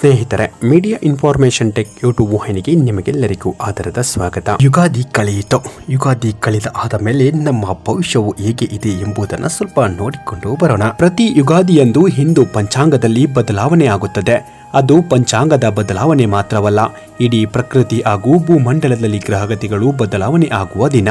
ಸ್ನೇಹಿತರೆ media information tech YouTube ವಾಹಿನಿಗೆ ನಿಮಗೆಲ್ಲರಿಗೂ ಆದರದ ಸ್ವಾಗತ. ಯುಗಾದಿ ಕಳೆಯಿತು. ಯುಗಾದಿ ಕಳೆದ ಆದ ಮೇಲೆ ನಮ್ಮ ಭವಿಷ್ಯವು ಹೇಗೆ ಇದೆ ಎಂಬುದನ್ನು ಸ್ವಲ್ಪ ನೋಡಿಕೊಂಡು ಬರೋಣ. ಪ್ರತಿ ಯುಗಾದಿಯಂದು ಹಿಂದೂ ಪಂಚಾಂಗದಲ್ಲಿ ಬದಲಾವಣೆ ಆಗುತ್ತದೆ. ಅದು ಪಂಚಾಂಗದ ಬದಲಾವಣೆ ಮಾತ್ರವಲ್ಲ, ಇಡೀ ಪ್ರಕೃತಿ ಹಾಗೂ ಭೂಮಂಡಲದಲ್ಲಿ ಗ್ರಹಗತಿಗಳು ಬದಲಾವಣೆ ಆಗುವ ದಿನ.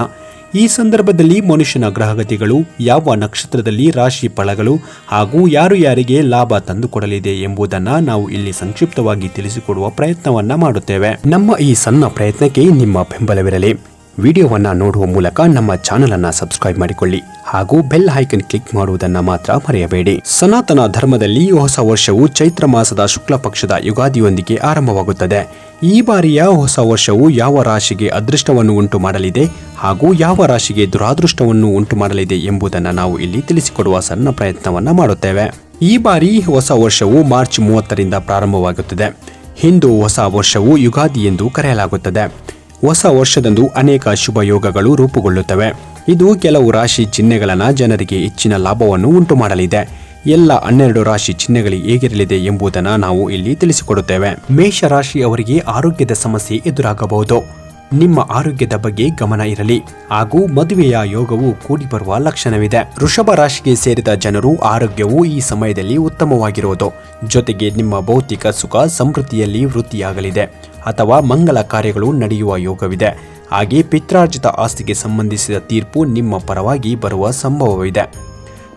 ಈ ಸಂದರ್ಭದಲ್ಲಿ ಮನುಷ್ಯನ ಗ್ರಹಗತಿಗಳು, ಯಾವ ನಕ್ಷತ್ರದಲ್ಲಿ ರಾಶಿ ಫಲಗಳು ಹಾಗೂ ಯಾರು ಯಾರಿಗೆ ಲಾಭ ತಂದುಕೊಡಲಿದೆ ಎಂಬುದನ್ನ ನಾವು ಇಲ್ಲಿ ಸಂಕ್ಷಿಪ್ತವಾಗಿ ತಿಳಿಸಿಕೊಡುವ ಪ್ರಯತ್ನವನ್ನ ಮಾಡುತ್ತೇವೆ. ನಮ್ಮ ಈ ಸಣ್ಣ ಪ್ರಯತ್ನಕ್ಕೆ ನಿಮ್ಮ ಬೆಂಬಲವಿರಲಿ. ವಿಡಿಯೋವನ್ನ ನೋಡುವ ಮೂಲಕ ನಮ್ಮ ಚಾನಲನ್ನು ಸಬ್ಸ್ಕ್ರೈಬ್ ಮಾಡಿಕೊಳ್ಳಿ ಹಾಗೂ ಬೆಲ್ ಐಕನ್ ಕ್ಲಿಕ್ ಮಾಡುವುದನ್ನು ಮಾತ್ರ ಮರೆಯಬೇಡಿ. ಸನಾತನ ಧರ್ಮದಲ್ಲಿ ಹೊಸ ವರ್ಷವು ಚೈತ್ರ ಮಾಸದ ಶುಕ್ಲ ಪಕ್ಷದ ಯುಗಾದಿಯೊಂದಿಗೆ ಆರಂಭವಾಗುತ್ತದೆ. ಈ ಬಾರಿಯ ಹೊಸ ವರ್ಷವು ಯಾವ ರಾಶಿಗೆ ಅದೃಷ್ಟವನ್ನು ಉಂಟು ಮಾಡಲಿದೆ ಹಾಗೂ ಯಾವ ರಾಶಿಗೆ ದುರಾದೃಷ್ಟವನ್ನು ಉಂಟು ಮಾಡಲಿದೆ ಎಂಬುದನ್ನು ನಾವು ಇಲ್ಲಿ ತಿಳಿಸಿಕೊಡುವ ಸಣ್ಣ ಪ್ರಯತ್ನವನ್ನು ಮಾಡುತ್ತೇವೆ. ಈ ಬಾರಿ ಹೊಸ ವರ್ಷವು ಮಾರ್ಚ್ ಮೂವತ್ತರಿಂದ ಪ್ರಾರಂಭವಾಗುತ್ತದೆ. ಹಿಂದೂ ಹೊಸ ವರ್ಷವು ಯುಗಾದಿ ಎಂದು ಕರೆಯಲಾಗುತ್ತದೆ. ಹೊಸ ವರ್ಷದಂದು ಅನೇಕ ಶುಭ ಯೋಗಗಳು ರೂಪುಗೊಳ್ಳುತ್ತವೆ. ಇದು ಕೆಲವು ರಾಶಿ ಚಿಹ್ನೆಗಳನ್ನು ಜನರಿಗೆ ಹೆಚ್ಚಿನ ಲಾಭವನ್ನು ಉಂಟು ಮಾಡಲಿದೆ ಎಲ್ಲ ಹನ್ನೆರಡು ರಾಶಿ ಚಿಹ್ನೆಗಳು ಹೇಗಿರಲಿದೆ ಎಂಬುದನ್ನು ನಾವು ಇಲ್ಲಿ ತಿಳಿಸಿಕೊಡುತ್ತೇವೆ. ಮೇಷ ರಾಶಿಯವರಿಗೆ ಆರೋಗ್ಯದ ಸಮಸ್ಯೆ ಎದುರಾಗಬಹುದು. ನಿಮ್ಮ ಆರೋಗ್ಯದ ಬಗ್ಗೆ ಗಮನ ಇರಲಿ. ಹಾಗೂ ಮದುವೆಯ ಯೋಗವು ಕೂಡಿ ಬರುವ ಲಕ್ಷಣವಿದೆ. ವೃಷಭ ರಾಶಿಗೆ ಸೇರಿದ ಜನರು ಆರೋಗ್ಯವು ಈ ಸಮಯದಲ್ಲಿ ಉತ್ತಮವಾಗಿರುವುದು. ಜೊತೆಗೆ ನಿಮ್ಮ ಭೌತಿಕ ಸುಖ ಸಮೃದ್ಧಿಯಲ್ಲಿ ವೃದ್ಧಿಯಾಗಲಿದೆ. ಅಥವಾ ಮಂಗಲ ಕಾರ್ಯಗಳು ನಡೆಯುವ ಯೋಗವಿದೆ. ಹಾಗೆ ಪಿತ್ರಾರ್ಜಿತ ಆಸ್ತಿಗೆ ಸಂಬಂಧಿಸಿದ ತೀರ್ಪು ನಿಮ್ಮ ಪರವಾಗಿ ಬರುವ ಸಂಭವವಿದೆ.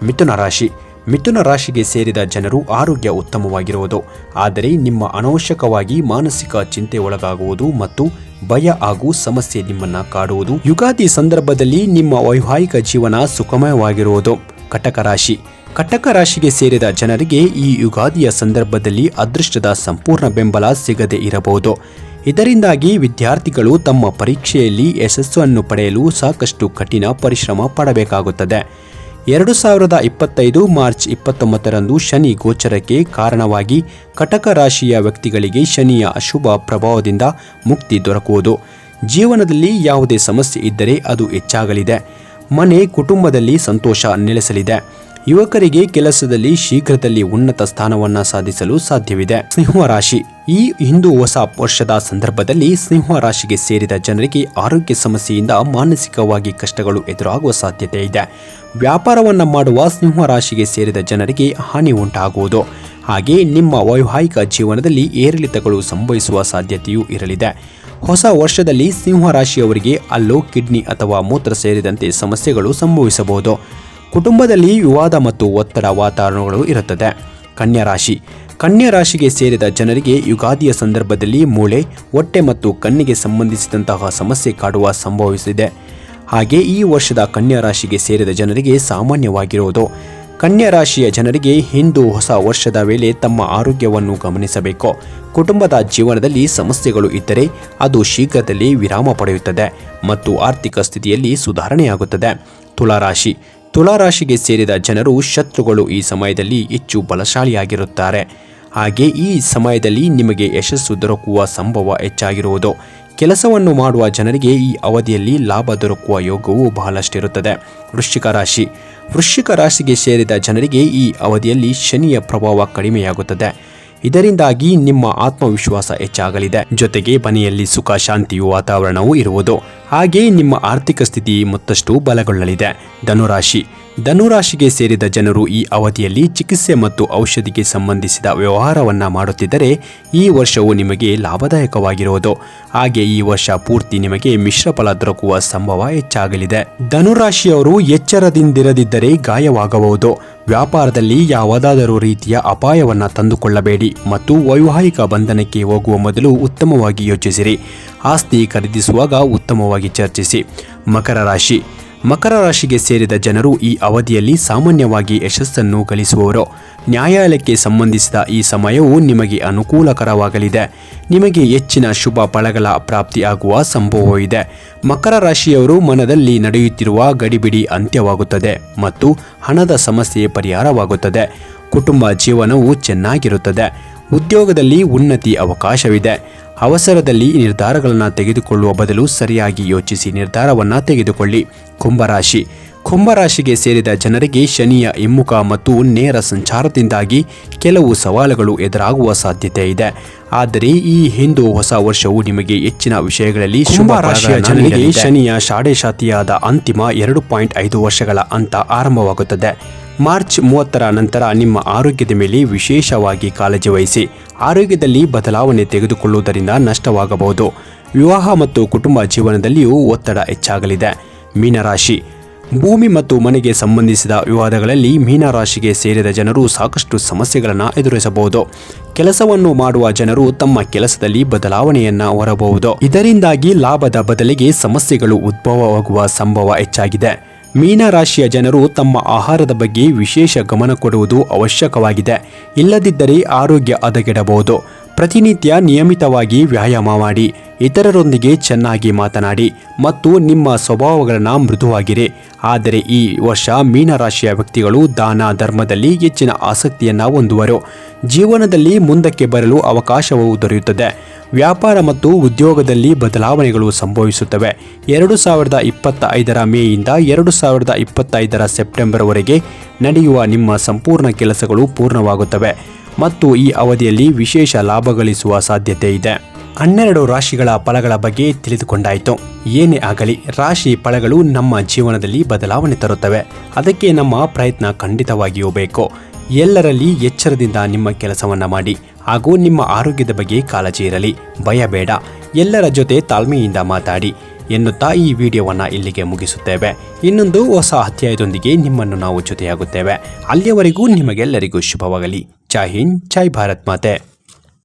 ಮಿಥುನ ರಾಶಿ. ಮಿಥುನ ರಾಶಿಗೆ ಸೇರಿದ ಜನರು ಆರೋಗ್ಯ ಉತ್ತಮವಾಗಿರುವುದು. ಆದರೆ ನಿಮ್ಮ ಅನವಶ್ಯಕವಾಗಿ ಮಾನಸಿಕ ಚಿಂತೆ ಒಳಗಾಗುವುದು ಮತ್ತು ಭಯ ಹಾಗೂ ಸಮಸ್ಯೆ ನಿಮ್ಮನ್ನ ಕಾಡುವುದು. ಯುಗಾದಿ ಸಂದರ್ಭದಲ್ಲಿ ನಿಮ್ಮ ವೈವಾಹಿಕ ಜೀವನ ಸುಖಮಯವಾಗಿರುವುದು ಕಟಕ ರಾಶಿ. ಕಟಕ ರಾಶಿಗೆ ಸೇರಿದ ಜನರಿಗೆ ಈ ಯುಗಾದಿಯ ಸಂದರ್ಭದಲ್ಲಿ ಅದೃಷ್ಟದ ಸಂಪೂರ್ಣ ಬೆಂಬಲ ಸಿಗದೆ ಇರಬಹುದು. ಇದರಿಂದಾಗಿ ವಿದ್ಯಾರ್ಥಿಗಳು ತಮ್ಮ ಪರೀಕ್ಷೆಯಲ್ಲಿ ಯಶಸ್ಸನ್ನು ಪಡೆಯಲು ಸಾಕಷ್ಟು ಕಠಿಣ ಪರಿಶ್ರಮ ಪಡಬೇಕಾಗುತ್ತದೆ. ಎರಡು ಸಾವಿರದ ಇಪ್ಪತ್ತೈದು ಮಾರ್ಚ್ ಇಪ್ಪತ್ತೊಂಬತ್ತರಂದು ಶನಿ ಗೋಚರಕ್ಕೆ ಕಾರಣವಾಗಿ ಕಟಕ ರಾಶಿಯ ವ್ಯಕ್ತಿಗಳಿಗೆ ಶನಿಯ ಅಶುಭ ಪ್ರಭಾವದಿಂದ ಮುಕ್ತಿ ದೊರಕುವುದು. ಜೀವನದಲ್ಲಿ ಯಾವುದೇ ಸಮಸ್ಯೆ ಇದ್ದರೆ ಅದು ಹೆಚ್ಚಾಗಲಿದೆ. ಮನೆ, ಕುಟುಂಬದಲ್ಲಿ ಸಂತೋಷ ನೆಲೆಸಲಿದೆ. ಯುವಕರಿಗೆ ಕೆಲಸದಲ್ಲಿ ಶೀಘ್ರದಲ್ಲಿ ಉನ್ನತ ಸ್ಥಾನವನ್ನು ಸಾಧಿಸಲು ಸಾಧ್ಯವಿದೆ. ಸಿಂಹ ರಾಶಿ. ಈ ಹಿಂದೂ ಹೊಸ ವರ್ಷದ ಸಂದರ್ಭದಲ್ಲಿ ಸಿಂಹ ರಾಶಿಗೆ ಸೇರಿದ ಜನರಿಗೆ ಆರೋಗ್ಯ ಸಮಸ್ಯೆಯಿಂದ ಮಾನಸಿಕವಾಗಿ ಕಷ್ಟಗಳು ಎದುರಾಗುವ ಸಾಧ್ಯತೆ ಇದೆ. ವ್ಯಾಪಾರವನ್ನು ಮಾಡುವ ಸಿಂಹ ರಾಶಿಗೆ ಸೇರಿದ ಜನರಿಗೆ ಹಾನಿ ಉಂಟಾಗುವುದು. ಹಾಗೆ ನಿಮ್ಮ ವೈವಾಹಿಕ ಜೀವನದಲ್ಲಿ ಏರಿಳಿತಗಳು ಸಂಭವಿಸುವ ಸಾಧ್ಯತೆಯೂ ಇರಲಿದೆ. ಹೊಸ ವರ್ಷದಲ್ಲಿ ಸಿಂಹ ರಾಶಿಯವರಿಗೆ ಅಲ್ಲೋ, ಕಿಡ್ನಿ ಅಥವಾ ಮೂತ್ರ ಸೇರಿದಂತೆ ಸಮಸ್ಯೆಗಳು ಸಂಭವಿಸಬಹುದು. ಕುಟುಂಬದಲ್ಲಿ ವಿವಾದ ಮತ್ತು ಒತ್ತಡ ವಾತಾವರಣಗಳು ಇರುತ್ತದೆ. ಕನ್ಯಾ ರಾಶಿ ಕನ್ಯಾ ರಾಶಿಗೆ ಸೇರಿದ ಜನರಿಗೆ ಯುಗಾದಿಯ ಸಂದರ್ಭದಲ್ಲಿ ಮೂಳೆ, ಹೊಟ್ಟೆ ಮತ್ತು ಕಣ್ಣಿಗೆ ಸಂಬಂಧಿಸಿದಂತಹ ಸಮಸ್ಯೆ ಕಾಡುವ ಸಂಭವಿಸಿದೆ. ಹಾಗೆ ಈ ವರ್ಷದ ಕನ್ಯಾ ರಾಶಿಗೆ ಸೇರಿದ ಜನರಿಗೆ ಸಾಮಾನ್ಯವಾಗಿರುವುದು. ಕನ್ಯಾ ರಾಶಿಯ ಜನರಿಗೆ ಹಿಂದೂ ಹೊಸ ವರ್ಷದ ವೇಳೆ ತಮ್ಮ ಆರೋಗ್ಯವನ್ನು ಗಮನಿಸಬೇಕು. ಕುಟುಂಬದ ಜೀವನದಲ್ಲಿ ಸಮಸ್ಯೆಗಳು ಇದ್ದರೆ ಅದು ಶೀಘ್ರದಲ್ಲಿ ವಿರಾಮ ಪಡೆಯುತ್ತದೆ ಮತ್ತು ಆರ್ಥಿಕ ಸ್ಥಿತಿಯಲ್ಲಿ ಸುಧಾರಣೆಯಾಗುತ್ತದೆ. ತುಲಾರಾಶಿ ತುಲಾರಾಶಿಗೆ ಸೇರಿದ ಜನರು ಶತ್ರುಗಳು ಈ ಸಮಯದಲ್ಲಿ ಹೆಚ್ಚು ಬಲಶಾಲಿಯಾಗಿರುತ್ತಾರೆ. ಹಾಗೆ ಈ ಸಮಯದಲ್ಲಿ ನಿಮಗೆ ಯಶಸ್ಸು ದೊರಕುವ ಸಂಭವ ಹೆಚ್ಚಾಗಿರುವುದು. ಕೆಲಸವನ್ನು ಮಾಡುವ ಜನರಿಗೆ ಈ ಅವಧಿಯಲ್ಲಿ ಲಾಭ ದೊರಕುವ ಯೋಗವು ಬಹಳಷ್ಟಿರುತ್ತದೆ. ವೃಶ್ಚಿಕ ರಾಶಿ. ವೃಶ್ಚಿಕ ರಾಶಿಗೆ ಸೇರಿದ ಜನರಿಗೆ ಈ ಅವಧಿಯಲ್ಲಿ ಶನಿಯ ಪ್ರಭಾವ ಕಡಿಮೆಯಾಗುತ್ತದೆ. ಇದರಿಂದಾಗಿ ನಿಮ್ಮ ಆತ್ಮವಿಶ್ವಾಸ ಹೆಚ್ಚಾಗಲಿದೆ. ಜೊತೆಗೆ ಮನೆಯಲ್ಲಿ ಸುಖ, ಶಾಂತಿಯು ವಾತಾವರಣವೂ ಇರುವುದು. ಹಾಗೆ ನಿಮ್ಮ ಆರ್ಥಿಕ ಸ್ಥಿತಿ ಮತ್ತಷ್ಟು ಬಲಗೊಳ್ಳಲಿದೆ. ಧನುರಾಶಿ. ಧನುರಾಶಿಗೆ ಸೇರಿದ ಜನರು ಈ ಅವಧಿಯಲ್ಲಿ ಚಿಕಿತ್ಸೆ ಮತ್ತು ಔಷಧಿಗೆ ಸಂಬಂಧಿಸಿದ ವ್ಯವಹಾರವನ್ನ ಮಾಡುತ್ತಿದ್ದರೆ ಈ ವರ್ಷವು ನಿಮಗೆ ಲಾಭದಾಯಕವಾಗಿರುವುದು. ಹಾಗೆ ಈ ವರ್ಷ ಪೂರ್ತಿ ನಿಮಗೆ ಮಿಶ್ರ ಫಲ ದೊರಕುವ ಸಂಭವ ಹೆಚ್ಚಾಗಲಿದೆ. ಧನುರಾಶಿಯವರು ಎಚ್ಚರದಿಂದಿರದಿದ್ದರೆ ಗಾಯವಾಗಬಹುದು. ವ್ಯಾಪಾರದಲ್ಲಿ ಯಾವುದಾದರೂ ರೀತಿಯ ಅಪಾಯವನ್ನು ತಂದುಕೊಳ್ಳಬೇಡಿ ಮತ್ತು ವೈವಾಹಿಕ ಬಂಧನಕ್ಕೆ ಹೋಗುವ ಮೊದಲು ಉತ್ತಮವಾಗಿ ಯೋಚಿಸಿರಿ. ಆಸ್ತಿ ಖರೀದಿಸುವಾಗ ಉತ್ತಮವಾಗಿ ಚರ್ಚಿಸಿ. ಮಕರ ರಾಶಿ. ಮಕರ ರಾಶಿಗೆ ಸೇರಿದ ಜನರು ಈ ಅವಧಿಯಲ್ಲಿ ಸಾಮಾನ್ಯವಾಗಿ ಯಶಸ್ಸನ್ನು ಗಳಿಸುವವರು. ನ್ಯಾಯಾಲಯಕ್ಕೆ ಸಂಬಂಧಿಸಿದ ಈ ಸಮಯವು ನಿಮಗೆ ಅನುಕೂಲಕರವಾಗಲಿದೆ. ನಿಮಗೆ ಹೆಚ್ಚಿನ ಶುಭ ಫಲಗಳ ಪ್ರಾಪ್ತಿಯಾಗುವ ಸಂಭವವಿದೆ ಮಕರ ರಾಶಿಯವರು ಮನದಲ್ಲಿ ನಡೆಯುತ್ತಿರುವ ಗಡಿಬಿಡಿ ಅಂತ್ಯವಾಗುತ್ತದೆ ಮತ್ತು ಹಣದ ಸಮಸ್ಯೆ ಪರಿಹಾರವಾಗುತ್ತದೆ. ಕುಟುಂಬ ಜೀವನವು ಚೆನ್ನಾಗಿರುತ್ತದೆ. ಉದ್ಯೋಗದಲ್ಲಿ ಉನ್ನತಿ ಅವಕಾಶವಿದೆ. ಅವಸರದಲ್ಲಿ ನಿರ್ಧಾರಗಳನ್ನು ತೆಗೆದುಕೊಳ್ಳುವ ಬದಲು ಸರಿಯಾಗಿ ಯೋಚಿಸಿ ನಿರ್ಧಾರವನ್ನು ತೆಗೆದುಕೊಳ್ಳಿ. ಕುಂಭರಾಶಿ. ಕುಂಭರಾಶಿಗೆ ಸೇರಿದ ಜನರಿಗೆ ಶನಿಯ ಹಿಮ್ಮುಖ ಮತ್ತು ನೇರ ಸಂಚಾರದಿಂದಾಗಿ ಕೆಲವು ಸವಾಲುಗಳು ಎದುರಾಗುವ ಸಾಧ್ಯತೆ ಇದೆ. ಆದರೆ ಈ ಹಿಂದೂ ಹೊಸ ವರ್ಷವು ನಿಮಗೆ ಹೆಚ್ಚಿನ ವಿಷಯಗಳಲ್ಲಿ ಶುಭ ರಾಶಿಯ ಜನರಿಗೆ ಶನಿಯ ಶಾಡೆಶಾತಿಯಾದ ಅಂತಿಮ ಎರಡು ಪಾಯಿಂಟ್ ಐದು ವರ್ಷಗಳ ಅಂತ ಆರಂಭವಾಗುತ್ತದೆ. ಮಾರ್ಚ್ ಮೂವತ್ತರ ನಂತರ ನಿಮ್ಮ ಆರೋಗ್ಯದ ಮೇಲೆ ವಿಶೇಷವಾಗಿ ಕಾಳಜಿ ವಹಿಸಿ ಆರೋಗ್ಯದಲ್ಲಿ ಬದಲಾವಣೆ ತೆಗೆದುಕೊಳ್ಳುವುದರಿಂದ ನಷ್ಟವಾಗಬಹುದು. ವಿವಾಹ ಮತ್ತು ಕುಟುಂಬ ಜೀವನದಲ್ಲಿಯೂ ಒತ್ತಡ ಹೆಚ್ಚಾಗಲಿದೆ. ಮೀನರಾಶಿ. ಭೂಮಿ ಮತ್ತು ಮನೆಗೆ ಸಂಬಂಧಿಸಿದ ವಿವಾದಗಳಲ್ಲಿ ಮೀನರಾಶಿಗೆ ಸೇರಿದ ಜನರು ಸಾಕಷ್ಟು ಸಮಸ್ಯೆಗಳನ್ನು ಎದುರಿಸಬಹುದು. ಕೆಲಸವನ್ನು ಮಾಡುವ ಜನರು ತಮ್ಮ ಕೆಲಸದಲ್ಲಿ ಬದಲಾವಣೆಯನ್ನ ಹೊರಬಹುದು. ಇದರಿಂದಾಗಿ ಲಾಭದ ಬದಲಿಗೆ ಸಮಸ್ಯೆಗಳು ಉದ್ಭವವಾಗುವ ಸಂಭವ ಹೆಚ್ಚಾಗಿದೆ. ಮೀನರಾಶಿಯ ಜನರು ತಮ್ಮ ಆಹಾರದ ಬಗ್ಗೆ ವಿಶೇಷ ಗಮನ ಕೊಡುವುದು ಅವಶ್ಯಕವಾಗಿದೆ. ಇಲ್ಲದಿದ್ದರೆ ಆರೋಗ್ಯ ಹದಗೆಡಬಹುದು. ಪ್ರತಿನಿತ್ಯ ನಿಯಮಿತವಾಗಿ ವ್ಯಾಯಾಮ ಮಾಡಿ, ಇತರರೊಂದಿಗೆ ಚೆನ್ನಾಗಿ ಮಾತನಾಡಿ ಮತ್ತು ನಿಮ್ಮ ಸ್ವಭಾವಗಳನ್ನು ಮೃದುವಾಗಿರಿ. ಆದರೆ ಈ ವರ್ಷ ಮೀನರಾಶಿಯ ವ್ಯಕ್ತಿಗಳು ದಾನ, ಧರ್ಮದಲ್ಲಿ ಹೆಚ್ಚಿನ ಆಸಕ್ತಿಯನ್ನು ಹೊಂದುವರು. ಜೀವನದಲ್ಲಿ ಮುಂದಕ್ಕೆ ಬರಲು ಅವಕಾಶವು ದೊರೆಯುತ್ತದೆ. ವ್ಯಾಪಾರ ಮತ್ತು ಉದ್ಯೋಗದಲ್ಲಿ ಬದಲಾವಣೆಗಳು ಸಂಭವಿಸುತ್ತವೆ. ಎರಡು ಸಾವಿರದ ಇಪ್ಪತ್ತ ಐದರ ಮೇಯಿಂದ ಎರಡು ಸಾವಿರದ ಇಪ್ಪತ್ತೈದರ ಸೆಪ್ಟೆಂಬರ್ವರೆಗೆ ನಡೆಯುವ ನಿಮ್ಮ ಸಂಪೂರ್ಣ ಕೆಲಸಗಳು ಪೂರ್ಣವಾಗುತ್ತವೆ ಮತ್ತು ಈ ಅವಧಿಯಲ್ಲಿ ವಿಶೇಷ ಲಾಭ ಗಳಿಸುವ ಸಾಧ್ಯತೆ ಇದೆ. ಹನ್ನೆರಡು ರಾಶಿಗಳ ಫಲಗಳ ಬಗ್ಗೆ ತಿಳಿದುಕೊಂಡಾಯಿತು. ಏನೇ ಆಗಲಿ, ರಾಶಿ ಫಲಗಳು ನಮ್ಮ ಜೀವನದಲ್ಲಿ ಬದಲಾವಣೆ ತರುತ್ತವೆ. ಅದಕ್ಕೆ ನಮ್ಮ ಪ್ರಯತ್ನ ಖಂಡಿತವಾಗಿಯೂ ಬೇಕು. ಎಲ್ಲರಲ್ಲಿ ಎಚ್ಚರದಿಂದ ನಿಮ್ಮ ಕೆಲಸವನ್ನು ಮಾಡಿ. ಹಾಗೂ ನಿಮ್ಮ ಆರೋಗ್ಯದ ಬಗ್ಗೆ ಕಾಳಜಿ ಇರಲಿ ಭಯ ಬೇಡ. ಎಲ್ಲರ ಜೊತೆ ತಾಳ್ಮೆಯಿಂದ ಮಾತಾಡಿ ಎನ್ನುತ್ತಾ ಈ ವಿಡಿಯೋವನ್ನು ಇಲ್ಲಿಗೆ ಮುಗಿಸುತ್ತೇವೆ. ಇನ್ನೊಂದು ಹೊಸ ಅಧ್ಯಾಯದೊಂದಿಗೆ ನಿಮ್ಮನ್ನು ನಾವು ಜೊತೆಯಾಗುತ್ತೇವೆ. ಅಲ್ಲಿಯವರೆಗೂ ನಿಮಗೆಲ್ಲರಿಗೂ ಶುಭವಾಗಲಿ. ಜೈ ಹಿಂದ್, ಜೈ ಭಾರತ್ ಮಾತೆ.